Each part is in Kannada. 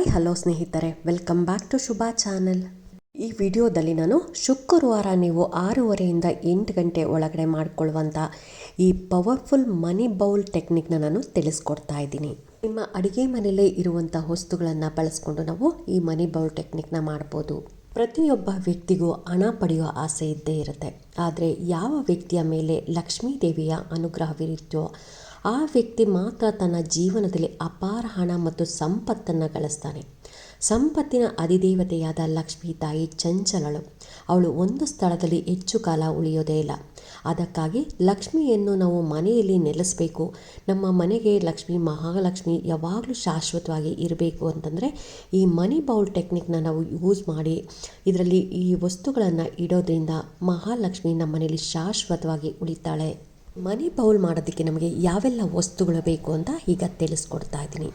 ಹಾಯ್, ಹಲೋ ಸ್ನೇಹಿತರೆ. Welcome back to Shubha channel ಈ ವಿಡಿಯೋದಲ್ಲಿ ನಾನು ಶುಕ್ರವಾರ ನೀವು ಆರೂವರೆಯಿಂದ ಎಂಟು ಗಂಟೆ ಒಳಗಡೆ ಮಾಡಿಕೊಳ್ಳುವಂಥ ಈ ಪವರ್ಫುಲ್ ಮನಿ ಬೌಲ್ ಟೆಕ್ನಿಕ್ನ ನಾನು ತಿಳಿಸ್ಕೊಡ್ತಾ ಇದ್ದೀನಿ. ನಿಮ್ಮ ಅಡುಗೆ ಮನೆಯಲ್ಲೇ ಇರುವಂಥ ವಸ್ತುಗಳನ್ನು ಬಳಸ್ಕೊಂಡು ನಾವು ಈ ಮನಿ ಬೌಲ್ ಟೆಕ್ನಿಕ್ನ ಮಾಡ್ಬೋದು. ಪ್ರತಿಯೊಬ್ಬ ವ್ಯಕ್ತಿಗೂ ಹಣ ಪಡೆಯುವ ಆಸೆ ಇದ್ದೇ ಇರುತ್ತೆ. ಆದರೆ ಯಾವ ವ್ಯಕ್ತಿಯ ಮೇಲೆ ಲಕ್ಷ್ಮೀ ದೇವಿಯ ಅನುಗ್ರಹವಿರುತ್ತೋ ಆ ವ್ಯಕ್ತಿ ಮಾತ್ರ ತನ್ನ ಜೀವನದಲ್ಲಿ ಅಪಾರ ಹಣ ಮತ್ತು ಸಂಪತ್ತನ್ನು ಗಳಿಸ್ತಾನೆ. ಸಂಪತ್ತಿನ ಅಧಿದೇವತೆಯಾದ ಲಕ್ಷ್ಮೀ ತಾಯಿ ಚಂಚಲಳು. ಅವಳು ಒಂದು ಸ್ಥಳದಲ್ಲಿ ಹೆಚ್ಚು ಕಾಲ ಉಳಿಯೋದೇ ಇಲ್ಲ. ಅದಕ್ಕಾಗಿ ಲಕ್ಷ್ಮಿಯನ್ನು ನಾವು ಮನೆಯಲ್ಲಿ ನೆಲೆಸಬೇಕು. ನಮ್ಮ ಮನೆಗೆ ಲಕ್ಷ್ಮಿ, ಮಹಾಲಕ್ಷ್ಮಿ ಯಾವಾಗಲೂ ಶಾಶ್ವತವಾಗಿ ಇರಬೇಕು ಅಂತಂದರೆ ಈ ಮನಿ ಬೌಲ್ ಟೆಕ್ನಿಕ್ನ ನಾವು ಯೂಸ್ ಮಾಡಿ ಇದರಲ್ಲಿ ಈ ವಸ್ತುಗಳನ್ನು ಇಡೋದ್ರಿಂದ ಮಹಾಲಕ್ಷ್ಮಿ ನಮ್ಮ ಮನೆಯಲ್ಲಿ ಶಾಶ್ವತವಾಗಿ ಉಳಿತಾಳೆ. ಮನಿ ಬೌಲ್ ಮಾಡೋದಕ್ಕೆ ನಮಗೆ ಯಾವೆಲ್ಲ ವಸ್ತುಗಳು ಬೇಕು ಅಂತ ಈಗ ತಿಳಿಸ್ಕೊಡ್ತಾ ಇದ್ದೀನಿ.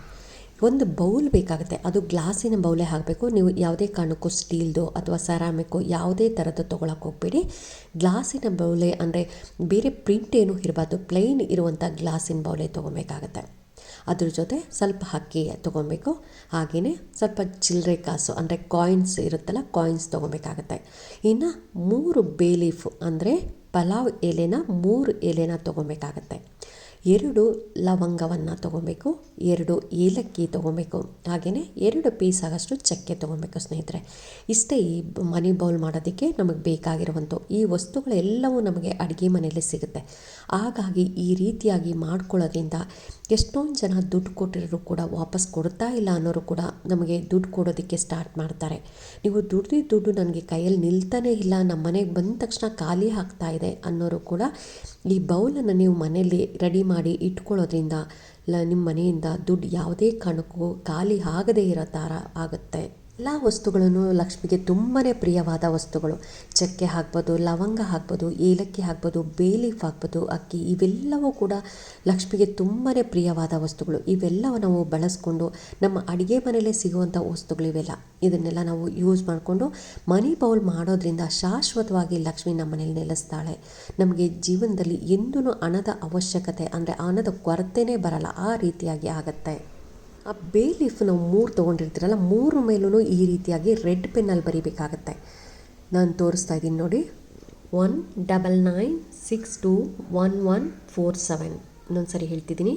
ಒಂದು ಬೌಲ್ ಬೇಕಾಗುತ್ತೆ. ಅದು ಗ್ಲಾಸಿನ ಬೌಲೇ ಹಾಕಬೇಕು. ನೀವು ಯಾವುದೇ ಕಾರಣಕ್ಕೂ ಸ್ಟೀಲ್ದು ಅಥವಾ ಸೆರಾಮಿಕ್ಕು ಯಾವುದೇ ಥರದ್ದು ತೊಗೊಳಕ್ಕೆ ಹೋಗ್ಬೇಡಿ. ಗ್ಲಾಸಿನ ಬೌಲೆ ಅಂದರೆ ಬೇರೆ ಪ್ರಿಂಟ್ ಏನೂ ಇರಬಾರ್ದು. ಪ್ಲೈನ್ ಇರುವಂಥ ಗ್ಲಾಸಿನ ಬೌಲೆ ತೊಗೊಬೇಕಾಗತ್ತೆ. ಅದ್ರ ಜೊತೆ ಸ್ವಲ್ಪ ಅಕ್ಕಿ ತೊಗೊಬೇಕು ಹಾಗೆಯೇ ಸ್ವಲ್ಪ ಚಿಲ್ಲರೆ ಕಾಸು, ಅಂದರೆ ಕಾಯಿನ್ಸ್ ಇರುತ್ತಲ್ಲ ಕಾಯಿನ್ಸ್ ತೊಗೊಬೇಕಾಗತ್ತೆ ಇನ್ನು ಮೂರು ಬೇಲೀಫ್ ಅಂದರೆ ಪಲಾವ್ ಎಲೆನ ಮೂರು ಎಲೆನ ತೊಗೊಬೇಕಾಗತ್ತೆ ಎರಡು ಲವಂಗವನ್ನು ತೊಗೊಬೇಕು, ಎರಡು ಏಲಕ್ಕಿ ತೊಗೊಬೇಕು ಹಾಗೆಯೇ ಎರಡು ಪೀಸ್ ಆಗಷ್ಟು ಚಕ್ಕೆ ತೊಗೊಬೇಕು ಸ್ನೇಹಿತರೆ. ಇಷ್ಟೇ ಈ ಮನಿ ಬೌಲ್ ಮಾಡೋದಕ್ಕೆ ನಮಗೆ ಬೇಕಾಗಿರುವಂಥ ಈ ವಸ್ತುಗಳೆಲ್ಲವೂ ನಮಗೆ ಅಡುಗೆ ಮನೆಯಲ್ಲಿ ಸಿಗುತ್ತೆ. ಹಾಗಾಗಿ ಈ ರೀತಿಯಾಗಿ ಮಾಡ್ಕೊಳ್ಳೋದ್ರಿಂದ ಎಷ್ಟೊಂದು ಜನ ದುಡ್ಡು ಕೊಟ್ಟಿರೋರು ಕೂಡ ವಾಪಸ್ ಕೊಡ್ತಾ ಇಲ್ಲ ಅನ್ನೋರು ಕೂಡ ನಮಗೆ ದುಡ್ಡು ಕೊಡೋದಕ್ಕೆ ಸ್ಟಾರ್ಟ್ ಮಾಡ್ತಾರೆ. ನೀವು ದುಡ್ದಿದ್ದ ದುಡ್ಡು ನನಗೆ ಕೈಯಲ್ಲಿ ನಿಲ್ತಾನೇ ಇಲ್ಲ, ನಮ್ಮ ಮನೆಗೆ ಬಂದ ತಕ್ಷಣ ಖಾಲಿ ಆಗ್ತಾ ಇದೆ ಅನ್ನೋರು ಕೂಡ ಈ ಬೌಲನ್ನು ನೀವು ಮನೆಯಲ್ಲಿ ರೆಡಿ ಮಾಡಿ ಇಟ್ಕೊಳ್ಳೋದ್ರಿಂದ ಲ ನಿಮ್ಮ ಮನೆಯಿಂದ ದುಡ್ಡು ಯಾವುದೇ ಕಾರಣಕ್ಕೂ ಖಾಲಿ ಆಗದೇ ಇರೋ ಥರ ಆಗುತ್ತೆ. ಎಲ್ಲ ವಸ್ತುಗಳನ್ನು ಲಕ್ಷ್ಮಿಗೆ ತುಂಬಾ ಪ್ರಿಯವಾದ ವಸ್ತುಗಳು. ಚಕ್ಕೆ ಹಾಕ್ಬೋದು, ಲವಂಗ ಹಾಕ್ಬೋದು, ಏಲಕ್ಕಿ ಹಾಕ್ಬೋದು, ಬೇಲೀಫ್ ಹಾಕ್ಬೋದು, ಅಕ್ಕಿ ಇವೆಲ್ಲವೂ ಕೂಡ ಲಕ್ಷ್ಮಿಗೆ ತುಂಬಾ ಪ್ರಿಯವಾದ ವಸ್ತುಗಳು. ಇವೆಲ್ಲವೂ ನಾವು ಬಳಸ್ಕೊಂಡು ನಮ್ಮ ಅಡುಗೆ ಮನೆಯಲ್ಲೇ ಸಿಗುವಂಥ ವಸ್ತುಗಳಿವೆಲ್ಲ ಇದನ್ನೆಲ್ಲ ನಾವು ಯೂಸ್ ಮಾಡಿಕೊಂಡು ಮನಿ ಬೌಲ್ ಮಾಡೋದ್ರಿಂದ ಶಾಶ್ವತವಾಗಿ ಲಕ್ಷ್ಮಿ ನಮ್ಮ ಮನೇಲಿ ನೆಲೆಸ್ತಾಳೆ. ನಮಗೆ ಜೀವನದಲ್ಲಿ ಎಂದೂ ಹಣದ ಅವಶ್ಯಕತೆ ಅಂದರೆ ಹಣದ ಕೊರತೆನೇ ಬರಲ್ಲ. ಆ ರೀತಿಯಾಗಿ ಆಗುತ್ತೆ. ಆ ಬೇ ಲೀಫ್ ನಾವು ಮೂರು ತೊಗೊಂಡಿರ್ತೀರಲ್ಲ, ಮೂರು ಮೇಲೂ ಈ ರೀತಿಯಾಗಿ ರೆಡ್ ಪೆನ್ನಲ್ಲಿ ಬರೀಬೇಕಾಗತ್ತೆ. ನಾನು ತೋರಿಸ್ತಾ ಇದ್ದೀನಿ ನೋಡಿ. One double nine six two one one four seven ಇನ್ನೊಂದು ಸರಿ ಹೇಳ್ತಿದ್ದೀನಿ.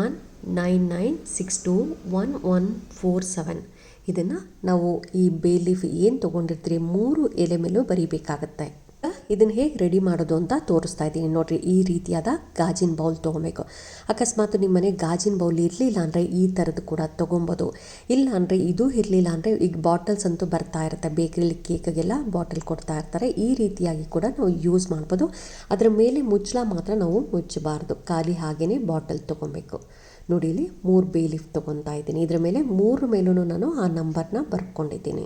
One nine nine six two one one four seven ಇದನ್ನು ನಾವು ಈ ಬೇ ಲೀಫ್ ಏನು ತೊಗೊಂಡಿರ್ತೀರಿ, ಮೂರು ಎಲೆ ಮೇಲೂ ಬರೀಬೇಕಾಗತ್ತೆ. ಇದನ್ನು ಹೇಗೆ ರೆಡಿ ಮಾಡೋದು ಅಂತ ತೋರಿಸ್ತಾ ಇದ್ದೀನಿ. ನೋಡಿರಿ, ಈ ರೀತಿಯಾದ ಗಾಜಿನ ಬೌಲ್ ತೊಗೊಬೇಕು. ಅಕಸ್ಮಾತ್ ನಿಮ್ಮ ಮನೆ ಗಾಜಿನ ಬೌಲ್ ಇರಲಿಲ್ಲ ಅಂದರೆ ಈ ಥರದ್ದು ಕೂಡ ತೊಗೊಬೋದು. ಇಲ್ಲ ಅಂದರೆ ಇದು ಇರಲಿಲ್ಲ ಅಂದರೆ ಈಗ ಬಾಟಲ್ಸ್ ಅಂತೂ ಬರ್ತಾ ಇರುತ್ತೆ. ಬೇಕ್ರಿಲಿ ಕೇಕ್ಗೆಲ್ಲ ಬಾಟಲ್ ಕೊಡ್ತಾ ಇರ್ತಾರೆ. ಈ ರೀತಿಯಾಗಿ ಕೂಡ ನಾವು ಯೂಸ್ ಮಾಡ್ಬೋದು. ಅದರ ಮೇಲೆ ಮುಚ್ಚಳ ಮಾತ್ರ ನಾವು ಮುಚ್ಚಬಾರ್ದು. ಖಾಲಿ ಹಾಗೆಯೇ ಬಾಟಲ್ ತೊಗೊಬೇಕು. ನೋಡಿ ಇಲ್ಲಿ ಮೂರು ಬೇಲಿಫ್ ತೊಗೊತಾ ಇದ್ದೀನಿ. ಇದರ ಮೇಲೆ ಮೂರು ಮೇಲೂ ನಾನು ಆ ನಂಬರ್ನ ಬರ್ಕೊಂಡಿದ್ದೀನಿ.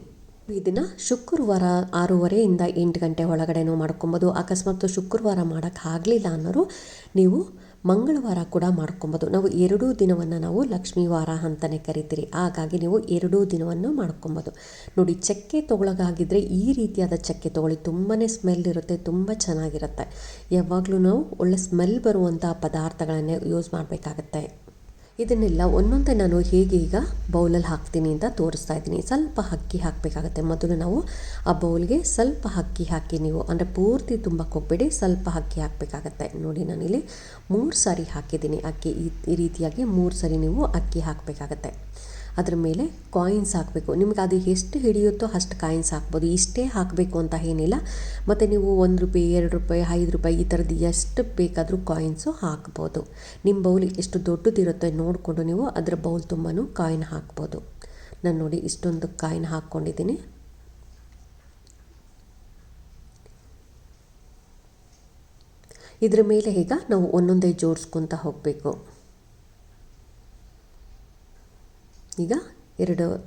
ಇದನ್ನು ಶುಕ್ರವಾರ ಆರೂವರೆಯಿಂದ ಎಂಟು ಗಂಟೆ ಒಳಗಡೆನೂ ಮಾಡ್ಕೊಬೋದು. ಅಕಸ್ಮಾತ್ ಶುಕ್ರವಾರ ಮಾಡೋಕ್ಕೆ ಆಗಲಿಲ್ಲ ಅನ್ನೋರು ನೀವು ಮಂಗಳವಾರ ಕೂಡ ಮಾಡ್ಕೊಬೋದು. ನಾವು ಎರಡೂ ದಿನವನ್ನು ನಾವು ಲಕ್ಷ್ಮೀ ವಾರ ಅಂತಲೇ ಕರಿತೀರಿ. ಹಾಗಾಗಿ ನೀವು ಎರಡೂ ದಿನವನ್ನು ಮಾಡ್ಕೊಬೋದು. ನೋಡಿ, ಚಕ್ಕೆ ತೊಗೊಳಗಾಗಿದ್ದರೆ ಈ ರೀತಿಯಾದ ಚಕ್ಕೆ ತೊಗೊಳ್ಳಿ. ತುಂಬಾ ಸ್ಮೆಲ್ ಇರುತ್ತೆ, ತುಂಬ ಚೆನ್ನಾಗಿರುತ್ತೆ. ಯಾವಾಗಲೂ ನಾವು ಒಳ್ಳೆ ಸ್ಮೆಲ್ ಬರುವಂಥ ಪದಾರ್ಥಗಳನ್ನೇ ಯೂಸ್ ಮಾಡಬೇಕಾಗತ್ತೆ. ಇದನ್ನೆಲ್ಲ ಒಂದೊಂದೇ ನಾನು ಹೇಗೆ ಈಗ ಬೌಲಲ್ಲಿ ಹಾಕ್ತೀನಿ ಅಂತ ತೋರಿಸ್ತಾ ಇದ್ದೀನಿ. ಸ್ವಲ್ಪ ಅಕ್ಕಿ ಹಾಕಬೇಕಾಗತ್ತೆ. ಮೊದಲು ನಾವು ಆ ಬೌಲ್ಗೆ ಸ್ವಲ್ಪ ಅಕ್ಕಿ ಹಾಕಿ ನೀವು, ಅಂದರೆ ಪೂರ್ತಿ ತುಂಬಕ್ಕೆ ಹೋಗ್ಬೇಡಿ ಸ್ವಲ್ಪ ಅಕ್ಕಿ ಹಾಕಬೇಕಾಗತ್ತೆ. ನೋಡಿ ನಾನಿಲ್ಲಿ ಮೂರು ಸಾರಿ ಹಾಕಿದ್ದೀನಿ ಅಕ್ಕಿ. ಈ ರೀತಿಯಾಗಿ ಮೂರು ಸಾರಿ ನೀವು ಅಕ್ಕಿ ಹಾಕಬೇಕಾಗತ್ತೆ. ಅದ್ರ ಮೇಲೆ ಕಾಯಿನ್ಸ್ ಹಾಕಬೇಕು. ನಿಮ್ಗೆ ಅದು ಎಷ್ಟು ಹಿಡಿಯುತ್ತೋ ಅಷ್ಟು ಕಾಯಿನ್ಸ್ ಹಾಕ್ಬೋದು. ಇಷ್ಟೇ ಹಾಕಬೇಕು ಅಂತ ಏನಿಲ್ಲ. ಮತ್ತು ನೀವು ಒಂದು ರೂಪಾಯಿ, ಎರಡು ರೂಪಾಯಿ, ಐದು ರೂಪಾಯಿ ಈ ಥರದ್ದು ಎಷ್ಟು ಬೇಕಾದರೂ ಕಾಯಿನ್ಸು ಹಾಕ್ಬೋದು. ನಿಮ್ಮ ಬೌಲ್ ಎಷ್ಟು ದೊಡ್ಡದಿರುತ್ತೋ ನೋಡಿಕೊಂಡು ನೀವು ಅದರ ಬೌಲ್ ತುಂಬಾ ಕಾಯಿನ್ ಹಾಕ್ಬೋದು. ನಾನು ನೋಡಿ ಇಷ್ಟೊಂದು ಕಾಯಿನ್ ಹಾಕ್ಕೊಂಡಿದ್ದೀನಿ. ಇದರ ಮೇಲೆ ಈಗ ನಾವು ಒಂದೊಂದೇ ಜೋಡಿಸ್ಕೊತ ಹೋಗಬೇಕು. ಈಗ ಎರಡು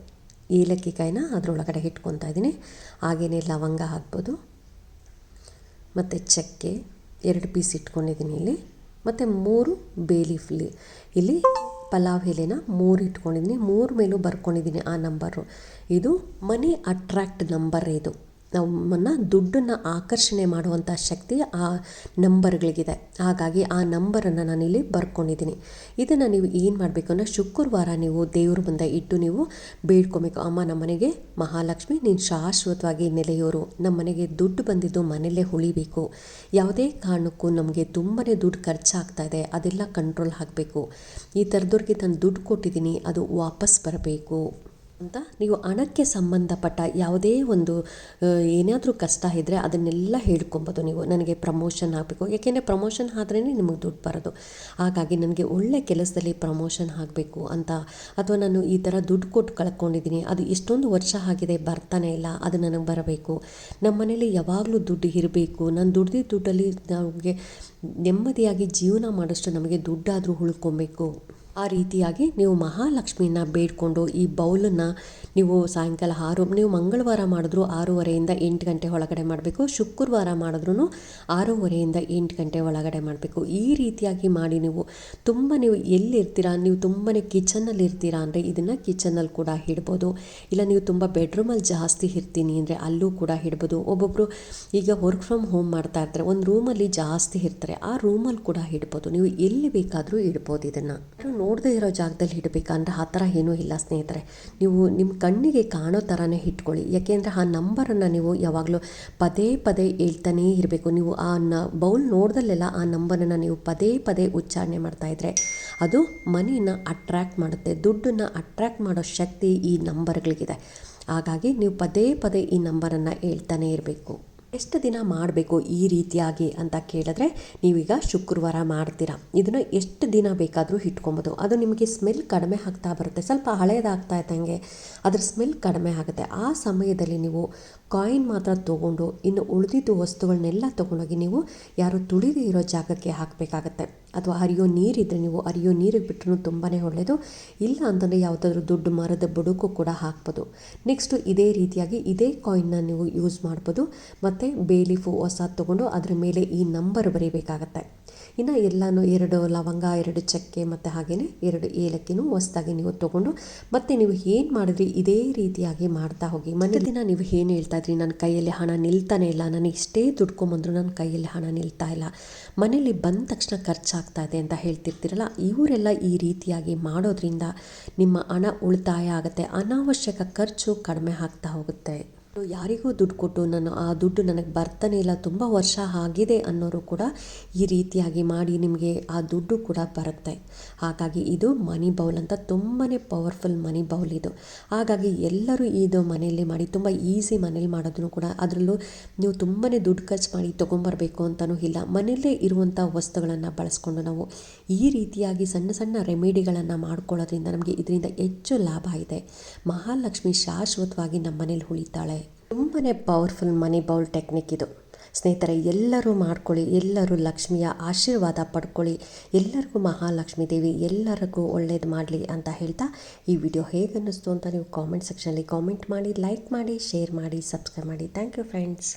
ಏಲಕ್ಕಿ ಕಾಯಿನ ಅದರೊಳಗಡೆ ಇಟ್ಕೊತಾ ಇದ್ದೀನಿ. ಹಾಗೆಯೇ ಲವಂಗ ಹಾಕ್ಬೋದು. ಮತ್ತು ಚಕ್ಕೆ, ಎರಡು ಪೀಸ್ ಇಟ್ಕೊಂಡಿದ್ದೀನಿ ಇಲ್ಲಿ. ಮತ್ತು ಮೂರು ಬೇಲೀಫ್ಲಿ ಇಲ್ಲಿ ಪಲಾವ್ ಎಲೆನ ಮೂರು ಇಟ್ಕೊಂಡಿದ್ದೀನಿ. ಮೂರು ಮೇಲೂ ಬರ್ಕೊಂಡಿದ್ದೀನಿ ಆ ನಂಬರು ಇದು ಮನಿ ಅಟ್ರಾಕ್ಟ್ ನಂಬರ್ ಇದು. ನಮ್ಮನ್ನು ದುಡ್ಡನ್ನು ಆಕರ್ಷಣೆ ಮಾಡುವಂಥ ಶಕ್ತಿ ಆ ನಂಬರ್ಗಳಿಗಿದೆ. ಹಾಗಾಗಿ ಆ ನಂಬರನ್ನು ನಾನಿಲ್ಲಿ ಬರ್ಕೊಂಡಿದ್ದೀನಿ. ಇದನ್ನು ನೀವು ಏನು ಮಾಡಬೇಕು ಅಂದರೆ ಶುಕ್ರವಾರ ನೀವು ದೇವ್ರ ಮುಂದೆ ಇಟ್ಟು ನೀವು ಬೇಡ್ಕೊಬೇಕು. ಅಮ್ಮ ನಮ್ಮನೆಗೆ ಮಹಾಲಕ್ಷ್ಮಿ, ನೀನು ಶಾಶ್ವತವಾಗಿ ನೆಲೆಯೋರು. ನಮ್ಮನೆಗೆ ದುಡ್ಡು ಬಂದಿದ್ದು ಮನೆಯಲ್ಲೇ ಉಳಿಬೇಕು. ಯಾವುದೇ ಕಾರಣಕ್ಕೂ ನಮಗೆ ತುಂಬಾ ದುಡ್ಡು ಖರ್ಚಾಗ್ತಾ ಇದೆ. ಅದೆಲ್ಲ ಕಂಟ್ರೋಲ್ ಆಗಬೇಕು ಈ ಥರದವ್ರಿಗೆ ನಾನು ದುಡ್ಡು ಕೊಟ್ಟಿದ್ದೀನಿ. ಅದು ವಾಪಸ್ ಬರಬೇಕು. ಅಂತ ನೀವು ಹಣಕ್ಕೆ ಸಂಬಂಧಪಟ್ಟ ಯಾವುದೇ ಒಂದು ಏನಾದರೂ ಕಷ್ಟ ಇದ್ದರೆ ಅದನ್ನೆಲ್ಲ ಹೇಳ್ಕೊಬೋದು ನೀವು. ನನಗೆ ಪ್ರಮೋಷನ್ ಆಗಬೇಕು. ಯಾಕೆಂದರೆ ಪ್ರಮೋಷನ್ ಆದ್ರೇ ನಿಮಗೆ ದುಡ್ಡು ಬರೋದು. ಹಾಗಾಗಿ ನನಗೆ ಒಳ್ಳೆ ಕೆಲಸದಲ್ಲಿ ಪ್ರಮೋಷನ್ ಆಗಬೇಕು ಅಂತ, ಅಥವಾ ನಾನು ಈ ಥರ ದುಡ್ಡು ಕೊಟ್ಟು ಕಳ್ಕೊಂಡಿದ್ದೀನಿ, ಅದು ಎಷ್ಟೊಂದು ವರ್ಷ ಆಗಿದೆ, ಬರ್ತಾನೆ ಇಲ್ಲ, ಅದು ನನಗೆ ಬರಬೇಕು. ನಮ್ಮ ಮನೇಲಿ ಯಾವಾಗಲೂ ದುಡ್ಡು ಇರಬೇಕು. ನಾನು ದುಡ್ದಿದ್ದ ದುಡ್ಡಲ್ಲಿ ನಮಗೆ ನೆಮ್ಮದಿಯಾಗಿ ಜೀವನ ಮಾಡೋಷ್ಟು ನಮಗೆ ದುಡ್ಡಾದರೂ ಉಳ್ಕೊಬೇಕು. ಆ ರೀತಿಯಾಗಿ ನೀವು ಮಹಾಲಕ್ಷ್ಮಿನ ಬೇಡಿಕೊಂಡು ಈ ಬೌಲನ್ನು ನೀವು ಸಾಯಂಕಾಲ ಆರು, ನೀವು ಮಂಗಳವಾರ ಮಾಡಿದ್ರು ಆರೂವರೆಯಿಂದ ಎಂಟು ಗಂಟೆ ಒಳಗಡೆ ಮಾಡಬೇಕು. ಶುಕ್ರವಾರ ಮಾಡಿದ್ರೂ ಆರೂವರೆಯಿಂದ ಎಂಟು ಗಂಟೆ ಒಳಗಡೆ ಮಾಡಬೇಕು. ಈ ರೀತಿಯಾಗಿ ಮಾಡಿ ನೀವು ತುಂಬ ನೀವು ಎಲ್ಲಿರ್ತೀರಾ, ನೀವು ತುಂಬಾ ಕಿಚನಲ್ಲಿ ಇರ್ತೀರಾ ಅಂದರೆ ಇದನ್ನು ಕಿಚನಲ್ಲಿ ಕೂಡ ಇಡ್ಬೋದು. ಇಲ್ಲ ನೀವು ತುಂಬ ಬೆಡ್ರೂಮಲ್ಲಿ ಜಾಸ್ತಿ ಇರ್ತೀನಿ ಅಂದರೆ ಅಲ್ಲೂ ಕೂಡ ಇಡ್ಬೋದು. ಒಬ್ಬೊಬ್ಬರು ಈಗ ವರ್ಕ್ ಫ್ರಮ್ ಹೋಮ್ ಮಾಡ್ತಾ ಇರ್ತಾರೆ, ಒಂದು ರೂಮಲ್ಲಿ ಜಾಸ್ತಿ ಇರ್ತಾರೆ, ಆ ರೂಮಲ್ಲಿ ಕೂಡ ಇಡ್ಬೋದು. ನೀವು ಎಲ್ಲಿ ಬೇಕಾದರೂ ಇಡ್ಬೋದು ಇದನ್ನು. ನೋಡದೇ ಇರೋ ಜಾಗದಲ್ಲಿ ಇಡಬೇಕಂದ್ರೆ ಆ ಥರ ಏನೂ ಇಲ್ಲ ಸ್ನೇಹಿತರೆ. ನೀವು ನಿಮ್ಮ ಕಣ್ಣಿಗೆ ಕಾಣೋ ಥರನೇ ಇಟ್ಕೊಳ್ಳಿ. ಯಾಕೆಂದರೆ ಆ ನಂಬರನ್ನು ನೀವು ಯಾವಾಗಲೂ ಪದೇ ಪದೇ ಹೇಳ್ತಾನೇ ಇರಬೇಕು. ನೀವು ಆ ನ, ಬೌಲ್ ನೋಡ್ದಲ್ಲೆಲ್ಲ ಆ ನಂಬರನ್ನು ನೀವು ಪದೇ ಪದೇ ಉಚ್ಚಾರಣೆ ಮಾಡ್ತಾಯಿದ್ರೆ ಅದು ಮನಿನ ಅಟ್ರ್ಯಾಕ್ಟ್ ಮಾಡುತ್ತೆ. ದುಡ್ಡನ್ನು ಅಟ್ರ್ಯಾಕ್ಟ್ ಮಾಡೋ ಶಕ್ತಿ ಈ ನಂಬರ್ಗಳಿಗಿದೆ. ಹಾಗಾಗಿ ನೀವು ಪದೇ ಪದೇ ಈ ನಂಬರನ್ನು ಹೇಳ್ತಾನೆ ಇರಬೇಕು. ಎಷ್ಟು ದಿನ ಮಾಡಬೇಕು ಈ ರೀತಿಯಾಗಿ ಅಂತ ಕೇಳಿದ್ರೆ ನೀವೀಗ ಶುಕ್ರವಾರ ಮಾಡ್ತೀರಾ. ಇದನ್ನು ಎಷ್ಟು ದಿನ ಬೇಕಾದರೂ ಇಟ್ಕೊಬೋದು. ಅದು ನಿಮಗೆ ಸ್ಮೆಲ್ ಕಡಿಮೆ ಆಗ್ತಾ ಬರುತ್ತೆ. ಸ್ವಲ್ಪ ಹಳೇದಾಗ್ತಾ ಇದ್ದಂಗೆ ಅದ್ರ ಸ್ಮೆಲ್ ಕಡಿಮೆ ಆಗುತ್ತೆ. ಆ ಸಮಯದಲ್ಲಿ ನೀವು ಕಾಯಿನ್ ಮಾತ್ರ ತೊಗೊಂಡು ಇನ್ನು ಉಳಿದಿದ್ದು ವಸ್ತುಗಳನ್ನೆಲ್ಲ ತೊಗೊಂಡೋಗಿ ನೀವು ಯಾರು ತುಳಿದೇ ಇರೋ ಜಾಗಕ್ಕೆ ಹಾಕಬೇಕಾಗತ್ತೆ. ಅಥವಾ ಹರಿಯೋ ನೀರಿದ್ದರೆ ನೀವು ಹರಿಯೋ ನೀರಿಗೆ ಬಿಟ್ಟರು ತುಂಬಾ ಒಳ್ಳೆಯದು ಇಲ್ಲ ಅಂತಂದರೆ ಯಾವುದಾದ್ರೂ ದುಡ್ಡು ಮರದ ಬುಡಕ್ಕೂ ಕೂಡ ಹಾಕ್ಬೋದು. ನೆಕ್ಸ್ಟು ಇದೇ ರೀತಿಯಾಗಿ ಇದೇ ಕಾಯಿನ್ನ ನೀವು ಯೂಸ್ ಮಾಡ್ಬೋದು. ಮತ್ತು ಬೇಲೀಫು ಹೊಸ ತೊಗೊಂಡು ಅದ್ರ ಮೇಲೆ ಈ ನಂಬರ್ ಬರೀಬೇಕಾಗತ್ತೆ. ಇನ್ನು ಎಲ್ಲನೂ ಎರಡು ಲವಂಗ ಎರಡು ಚಕ್ಕೆ ಮತ್ತು ಹಾಗೆಯೇ ಎರಡು ಏಲಕ್ಕಿನೂ ಹೊಸದಾಗಿ ನೀವು ತೊಗೊಂಡು ಮತ್ತು ನೀವು ಏನು ಮಾಡಿದ್ರಿ ಇದೇ ರೀತಿಯಾಗಿ ಮಾಡ್ತಾ ಹೋಗಿ. ಮನೆ ದಿನ ನೀವು ಏನು ಹೇಳ್ತಾ ಇದ್ರಿ? ನನ್ನ ಕೈಯಲ್ಲಿ ಹಣ ನಿಲ್ತಾನೆ ಇಲ್ಲ ನನಗೆ ಇಷ್ಟೇ ದುಡ್ಕೊಂಬಂದ್ರು ನನ್ನ ಕೈಯಲ್ಲಿ ಹಣ ನಿಲ್ತಾ ಇಲ್ಲ. ಮನೇಲಿ ಬಂದ ತಕ್ಷಣ ಖರ್ಚಾಗ್ತಾ ಇದೆ ಅಂತ ಹೇಳ್ತಿರ್ತೀರಲ್ಲ ಇವರೆಲ್ಲ ಈ ರೀತಿಯಾಗಿ ಮಾಡೋದ್ರಿಂದ ನಿಮ್ಮ ಹಣ ಉಳಿತಾಯ ಆಗುತ್ತೆ. ಅನಾವಶ್ಯಕ ಖರ್ಚು ಕಡಿಮೆ ಆಗ್ತಾ ಹೋಗುತ್ತೆ. ಯಾರಿಗೂ ದುಡ್ಡು ಕೊಟ್ಟು ನಾನು ಆ ದುಡ್ಡು ನನಗೆ ಬರ್ತಾನೆ ಇಲ್ಲ, ತುಂಬ ವರ್ಷ ಆಗಿದೆ ಅನ್ನೋರು ಕೂಡ ಈ ರೀತಿಯಾಗಿ ಮಾಡಿ ನಿಮಗೆ ಆ ದುಡ್ಡು ಕೂಡ ಬರುತ್ತೆ. ಹಾಗಾಗಿ ಇದು ಮನಿ ಬೌಲ್ ಅಂತ ತುಂಬಾ ಪವರ್ಫುಲ್ ಮನಿ ಬೌಲ್ ಇದು. ಹಾಗಾಗಿ ಎಲ್ಲರೂ ಇದು ಮನೆಯಲ್ಲಿ ಮಾಡಿ, ತುಂಬ ಈಸಿ ಮನೇಲಿ ಮಾಡೋದನ್ನು ಕೂಡ ಅದರಲ್ಲೂ ನೀವು ತುಂಬಾ ದುಡ್ಡು ಖರ್ಚು ಮಾಡಿ ತೊಗೊಂಬರ್ಬೇಕು ಅಂತಲೂ ಇಲ್ಲ. ಮನೆಯಲ್ಲೇ ಇರುವಂಥ ವಸ್ತುಗಳನ್ನು ಬಳಸ್ಕೊಂಡು ನಾವು ಈ ರೀತಿಯಾಗಿ ಸಣ್ಣ ಸಣ್ಣ ರೆಮಿಡಿಗಳನ್ನು ಮಾಡ್ಕೊಳ್ಳೋದ್ರಿಂದ ನಮಗೆ ಇದರಿಂದ ಹೆಚ್ಚು ಲಾಭ ಇದೆ. ಮಹಾಲಕ್ಷ್ಮಿ ಶಾಶ್ವತವಾಗಿ ನಮ್ಮ ಮನೇಲಿ ಉಳಿತಾಳೆ. ತುಂಬಾ ಪವರ್ಫುಲ್ ಮನಿ ಬೌಲ್ ಟೆಕ್ನಿಕ್ ಇದು. ಸ್ನೇಹಿತರೆ, ಎಲ್ಲರೂ ಮಾಡ್ಕೊಳ್ಳಿ, ಎಲ್ಲರೂ ಲಕ್ಷ್ಮಿಯ ಆಶೀರ್ವಾದ ಪಡ್ಕೊಳ್ಳಿ. ಎಲ್ಲರಿಗೂ ಮಹಾಲಕ್ಷ್ಮೀ ದೇವಿ, ಎಲ್ಲರಿಗೂ ಒಳ್ಳೇದು ಮಾಡಲಿ ಅಂತ ಹೇಳ್ತಾ ಈ ವಿಡಿಯೋ ಹೇಗೆ ಅನ್ನಿಸ್ತು ಅಂತ ನೀವು ಕಾಮೆಂಟ್ ಸೆಕ್ಷನಲ್ಲಿ ಕಾಮೆಂಟ್ ಮಾಡಿ ಲೈಕ್ ಮಾಡಿ ಶೇರ್ ಮಾಡಿ ಸಬ್ಸ್ಕ್ರೈಬ್ ಮಾಡಿ. Thank you friends